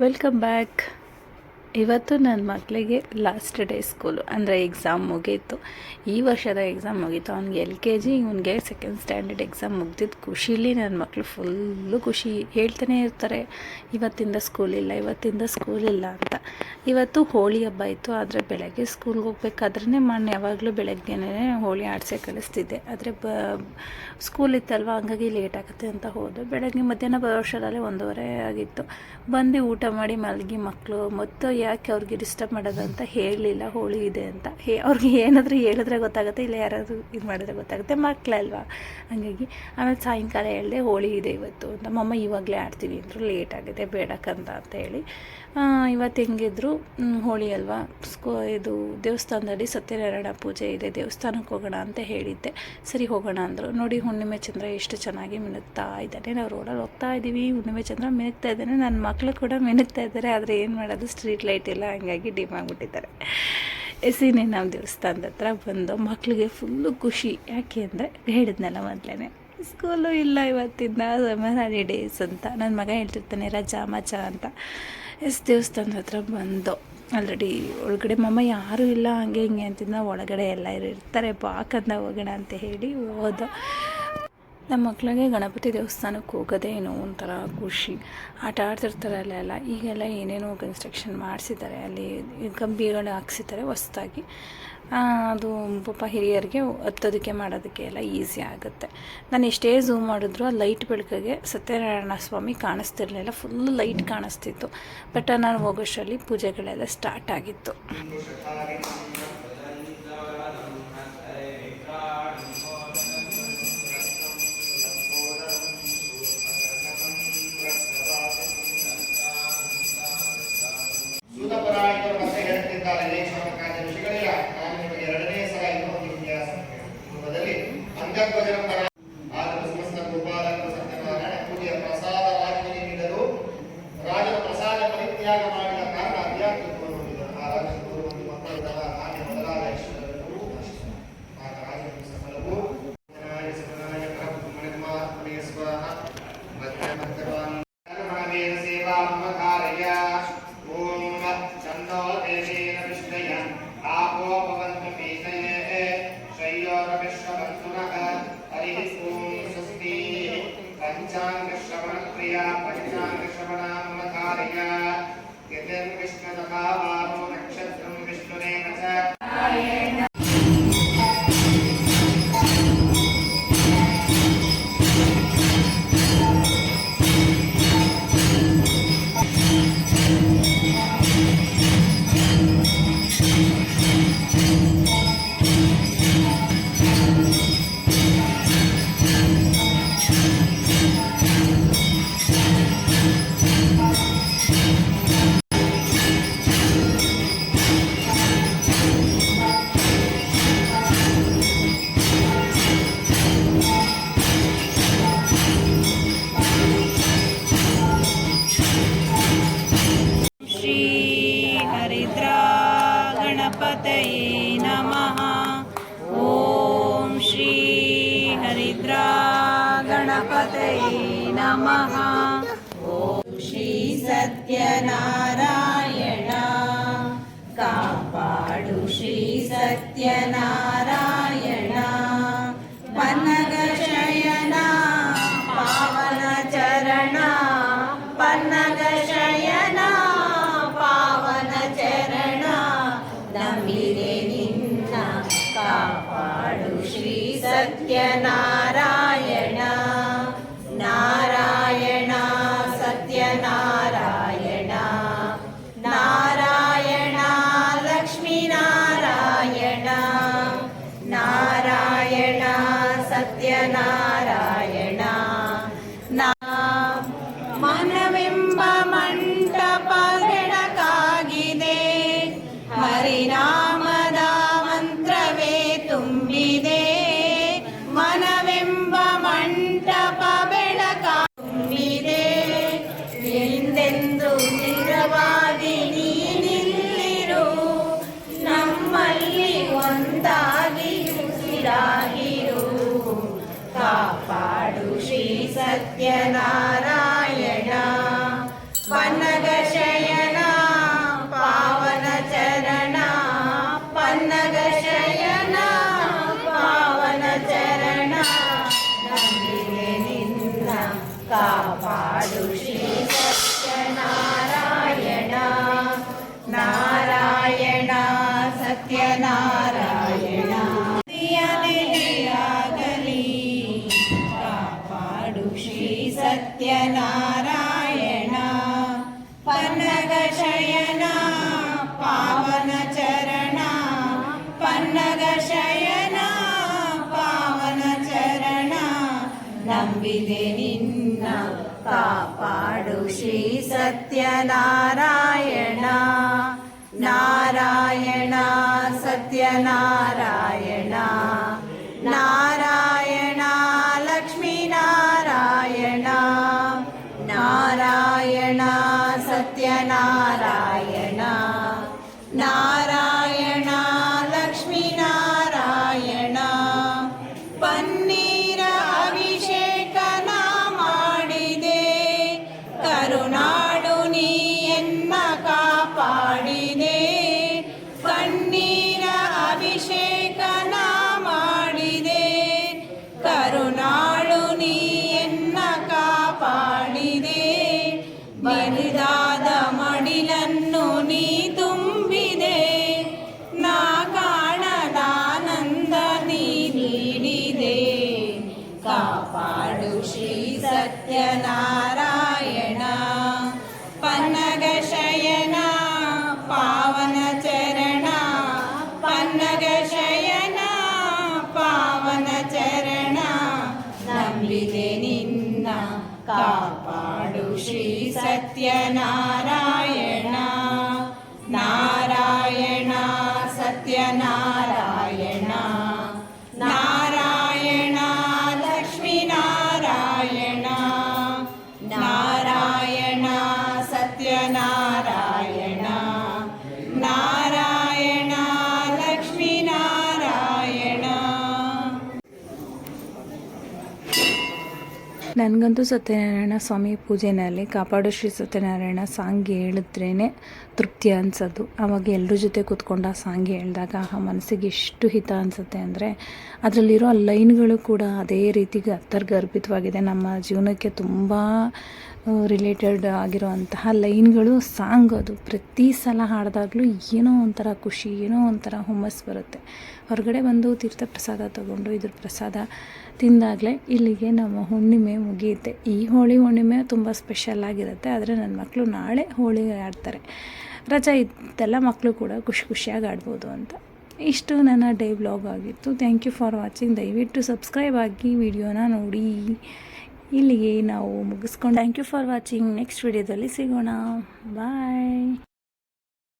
Welcome back ಇವತ್ತು ನನ್ನ ಮಕ್ಕಳಿಗೆ ಲಾಸ್ಟ್ ಡೇ ಸ್ಕೂಲು ಅಂದರೆ ಎಕ್ಸಾಮ್ ಮುಗೀತು. ಈ ವರ್ಷದ ಎಕ್ಸಾಮ್ ಮುಗೀತು. ಅವ್ನಿಗೆ ಎಲ್ ಕೆ ಜಿ ಇವನಿಗೆ ಸೆಕೆಂಡ್ ಸ್ಟ್ಯಾಂಡರ್ಡ್ ಎಕ್ಸಾಮ್ ಮುಗ್ದಿದ್ದು ಖುಷೀಲಿ ನನ್ನ ಮಕ್ಕಳು ಫುಲ್ಲು ಖುಷಿ. ಹೇಳ್ತಾನೆ ಇರ್ತಾರೆ, ಇವತ್ತಿಂದ ಸ್ಕೂಲ್ ಇಲ್ಲ, ಇವತ್ತಿಂದ ಸ್ಕೂಲ್ ಇಲ್ಲ ಅಂತ. ಇವತ್ತು ಹೋಳಿ ಹಬ್ಬ ಇತ್ತು, ಆದರೆ ಬೆಳಗ್ಗೆ ಸ್ಕೂಲ್ಗೆ ಹೋಗ್ಬೇಕಾದ್ರೆ ಮೊನ್ನೆ ಯಾವಾಗಲೂ ಬೆಳಗ್ಗೆನೇ ಹೋಳಿ ಆಡಿಸೇ ಕಳಿಸ್ತಿದ್ದೆ ಆದರೆ ಬ ಸ್ಕೂಲ್ ಇತ್ತಲ್ವ, ಹಂಗಾಗಿ ಲೇಟ್ ಆಗುತ್ತೆ ಅಂತ ಹೋದೆ. ಬೆಳಗ್ಗೆ ಮಧ್ಯಾಹ್ನ ವರ್ಷದಲ್ಲೇ ಒಂದೂವರೆ ಆಗಿತ್ತು. ಬಂದು ಊಟ ಮಾಡಿ ಮಲಗಿ ಮಕ್ಕಳು ಮತ್ತು ಯಾಕೆ ಅವ್ರಿಗೆ ಡಿಸ್ಟರ್ಬ್ ಮಾಡೋದು ಅಂತ ಹೇಳಲಿಲ್ಲ ಹೋಳಿ ಇದೆ ಅಂತ. ಹೇ, ಅವ್ರಿಗೆ ಏನಾದರೂ ಹೇಳಿದ್ರೆ ಗೊತ್ತಾಗುತ್ತೆ, ಇಲ್ಲ ಯಾರಾದರೂ ಇದು ಮಾಡಿದ್ರೆ ಗೊತ್ತಾಗುತ್ತೆ. ಮಕ್ಕಳಲ್ವಾ ಹಂಗಾಗಿ ಆಮೇಲೆ ಸಾಯಂಕಾಲ ಹೇಳಿದೆ, ಹೋಳಿ ಇದೆ ಇವತ್ತು ಅಂತ. ಮಮ್ಮ, ಇವಾಗಲೇ ಆಡ್ತೀವಿ ಅಂದರು ಲೇಟ್ ಆಗಿದೆ ಬೇಡಕ್ಕಂತ ಅಂತ ಹೇಳಿ. ಇವತ್ತು ಹೆಂಗಿದ್ರು? ಹೋಳಿ ಅಲ್ವಾ? ಸ್ಕೂ ಇದು ದೇವಸ್ಥಾನದಲ್ಲಿ ಸತ್ಯನಾರಾಯಣ ಪೂಜೆ ಇದೆ, ದೇವಸ್ಥಾನಕ್ಕೆ ಹೋಗೋಣ ಅಂತ ಹೇಳಿದ್ದೆ. ಸರಿ, ಹೋಗೋಣ ಅಂದರು. ನೋಡಿ, ಹುಣ್ಣಿಮೆ ಚಂದ್ರ ಎಷ್ಟು ಚೆನ್ನಾಗಿ ಮಿನುಗ್ತಾ ಇದ್ದಾನೆ. ನಾವು ರೋಡಲ್ಲಿ ಹೋಗ್ತಾ ಇದ್ದೀವಿ, ಹುಣ್ಣಿಮೆ ಚಂದ್ರ ಮಿನುಗ್ತಾ ಇದ್ದಾನೆ. ನನ್ನ ಮಕ್ಕಳು ಕೂಡ ಮಿನುಗ್ತಾ ಇದ್ದಾರೆ, ಆದರೆ ಏನು ಮಾಡೋದು? ಸ್ಟ್ರೀಟ್ ಲೈಟ್ ಇಲ್ಲ ಹಂಗಾಗಿ ಡಿಮ್ ಆಗಿಬಿಟ್ಟಿದ್ದಾರೆ. ಎಸಿನೇ ನಾವು ದೇವಸ್ಥಾನದ ಹತ್ರ ಬಂದು ಮಕ್ಕಳಿಗೆ ಫುಲ್ಲು ಖುಷಿ. ಯಾಕೆ ಅಂದರೆ, ಹೇಳಿದ್ನಲ್ಲ ಮೊದಲೇ ಸ್ಕೂಲು ಇಲ್ಲ ಇವತ್ತಿಂದ ಸಮ್ಮರ್ ಹಾಲಿಡೇಸ್ ಅಂತ. ನನ್ನ ಮಗ ಹೇಳ್ತಿರ್ತಾನೆ, ರಜಾ ಮಜಾ ಅಂತ. ಎಸ್, ದೇವಸ್ಥಾನದ ಹತ್ರ ಬಂದು. ಆಲ್ರೆಡಿ ಒಳಗಡೆ ಮಮ್ಮ ಯಾರೂ ಇಲ್ಲ, ಹಂಗೆ ಹಿಂಗೆ ಅಂತಿದ್ದ ಒಳಗಡೆ ಎಲ್ಲ ಇರ್ತಾರೆ ಬಾಕಂದ ಹೋಗೋಣ ಅಂತ ಹೇಳಿ ಹೋದ. ನಮ್ಮ ಮಕ್ಕಳಿಗೆ ಗಣಪತಿ ದೇವಸ್ಥಾನಕ್ಕೆ ಹೋಗೋದೇ ಏನೋ ಒಂಥರ ಖುಷಿ. ಆಟ ಆಡ್ತಿರ್ತಾರೆ ಅಲ್ಲೆಲ್ಲ. ಈಗೆಲ್ಲ ಏನೇನೋ ಕನ್ಸ್ಟ್ರಕ್ಷನ್ ಮಾಡಿಸಿದ್ದಾರೆ. ಅಲ್ಲಿ ಕಂಬಿಗಳು ಹಾಕ್ಸಿದ್ದಾರೆ ಹೊಸ್ದಾಗಿ. ಅದು ಪಾಪ ಹಿರಿಯರಿಗೆ ಹತ್ತೋದಕ್ಕೆ ಮಾಡೋದಕ್ಕೆ ಎಲ್ಲ ಈಸಿ ಆಗುತ್ತೆ. ನಾನು ಎಷ್ಟೇ ಝೂಮ್ ಮಾಡಿದ್ರು ಆ ಲೈಟ್ ಬೆಳಕಿಗೆ ಸತ್ಯನಾರಾಯಣ ಸ್ವಾಮಿ ಕಾಣಿಸ್ತಿರ್ಲಿಲ್ಲ. ಫುಲ್ ಲೈಟ್ ಕಾಣಿಸ್ತಿತ್ತು. ಬಟ್ ನಾನು ಹೋಗೋಷ್ಟರಲ್ಲಿ ಪೂಜೆಗಳೆಲ್ಲ ಸ್ಟಾರ್ಟ್ ಆಗಿತ್ತು. नमः। ॐ श्री सत्यनारायण। कापाडु श्री सत्यनारायण। पन्नगशयना पावनचरणा। पन्नगशयना पावनचरणा। नमिरे निन्न कापाडु श्री सत्यनारायण। ಸತ್ಯನಾರಾಯಣ ನಾ सत्यनारायणा पन्नगशयना पावनचरणा पन्नगशयना पावनचरणा नन्दिने निन्द कापाडुषि सत्यनारायण पन्नगशयना पावनचरणा पन्नगशयना पावनचरणा नम्बिदे निन्न कापाडु श्री सत्यनारायण नारायण सत्यनारायण ನಾರಾಯಣ ಲಕ್ಷ್ಮೀನಾರಾಯಣ ಪನ್ನೀರ ಅಭಿಷೇಕನ ಮಾಡಿದೆ, ಕರುನಾಡು ನೀಯನ್ನ ಕಾಪಾಡಿದೆ, ಪನ್ನೀರ ಅಭಿಷೇಕನ ಮಾಡಿದೆ, ಕರುನಾಡು ನೀಯನ್ನ ಕಾಪಾಡಿದೆ ಬಲಿದಾದ सत्यनारायण। नारायण सत्यनारायण। नारायण लक्ष्मीनारायण। नारायण सत्यनारायण। ನನಗಂತೂ ಸತ್ಯನಾರಾಯಣ ಸ್ವಾಮಿ ಪೂಜೆನಲ್ಲಿ ಕಾಪಾಡು ಶ್ರೀ ಸತ್ಯನಾರಾಯಣ ಸಾಂಗ್ ಹೇಳಿದ್ರೇ ತೃಪ್ತಿ ಅನ್ಸೋದು. ಆವಾಗ ಎಲ್ಲರ ಜೊತೆ ಕೂತ್ಕೊಂಡು ಆ ಸಾಂಗ್ ಹೇಳಿದಾಗ ಆ ಮನಸ್ಸಿಗೆ ಎಷ್ಟು ಹಿತ ಅನಿಸುತ್ತೆ ಅಂದರೆ ಅದರಲ್ಲಿರೋ ಲೈನ್ಗಳು ಕೂಡ ಅದೇ ರೀತಿ ಅರ್ಥಗರ್ಭಿತವಾಗಿದೆ. ನಮ್ಮ ಜೀವನಕ್ಕೆ ತುಂಬ ರಿಲೇಟೆಡ್ ಆಗಿರುವಂತಹ ಲೈನ್ಗಳು ಸಾಂಗ್ ಅದು. ಪ್ರತಿ ಸಲ ಹಾಡಿದಾಗಲೂ ಏನೋ ಒಂಥರ ಖುಷಿ, ಏನೋ ಒಂಥರ ಹುಮ್ಮಸ್ ಬರುತ್ತೆ. ಹೊರಗಡೆ ಬಂದು ತೀರ್ಥ ಪ್ರಸಾದ ತಗೊಂಡು ಇದ್ರ ಪ್ರಸಾದ ತಿಂದಾಗಲೇ ಇಲ್ಲಿಗೆ ನಮ್ಮ ಹುಣ್ಣಿಮೆ ಮುಗಿಯುತ್ತೆ. ಈ ಹೋಳಿ ಹುಣ್ಣಿಮೆ ತುಂಬ ಸ್ಪೆಷಲ್ ಆಗಿರುತ್ತೆ. ಆದರೆ ನನ್ನ ಮಕ್ಕಳು ನಾಳೆ ಹೋಳಿ ಆಡ್ತಾರೆ. ರಜಾ ಇದ್ದೆಲ್ಲ ಮಕ್ಕಳು ಕೂಡ ಖುಷಿ ಖುಷಿಯಾಗಿ ಆಡ್ಬೋದು ಅಂತ. ಇಷ್ಟು ನನ್ನ ಡೇ ಬ್ಲಾಗ್ ಆಗಿತ್ತು. ಥ್ಯಾಂಕ್ ಯು ಫಾರ್ ವಾಚಿಂಗ್ ದಯವಿಟ್ಟು ಸಬ್ಸ್ಕ್ರೈಬ್ ಆಗಿ ವಿಡಿಯೋನ ನೋಡಿ. ಇಲ್ಲಿಗೆ ನಾವು ಮುಗಿಸ್ಕೊಂಡು. Thank you for watching next ವಿಡಿಯೋದಲ್ಲಿ ಸಿಗೋಣ. ಬಾಯ್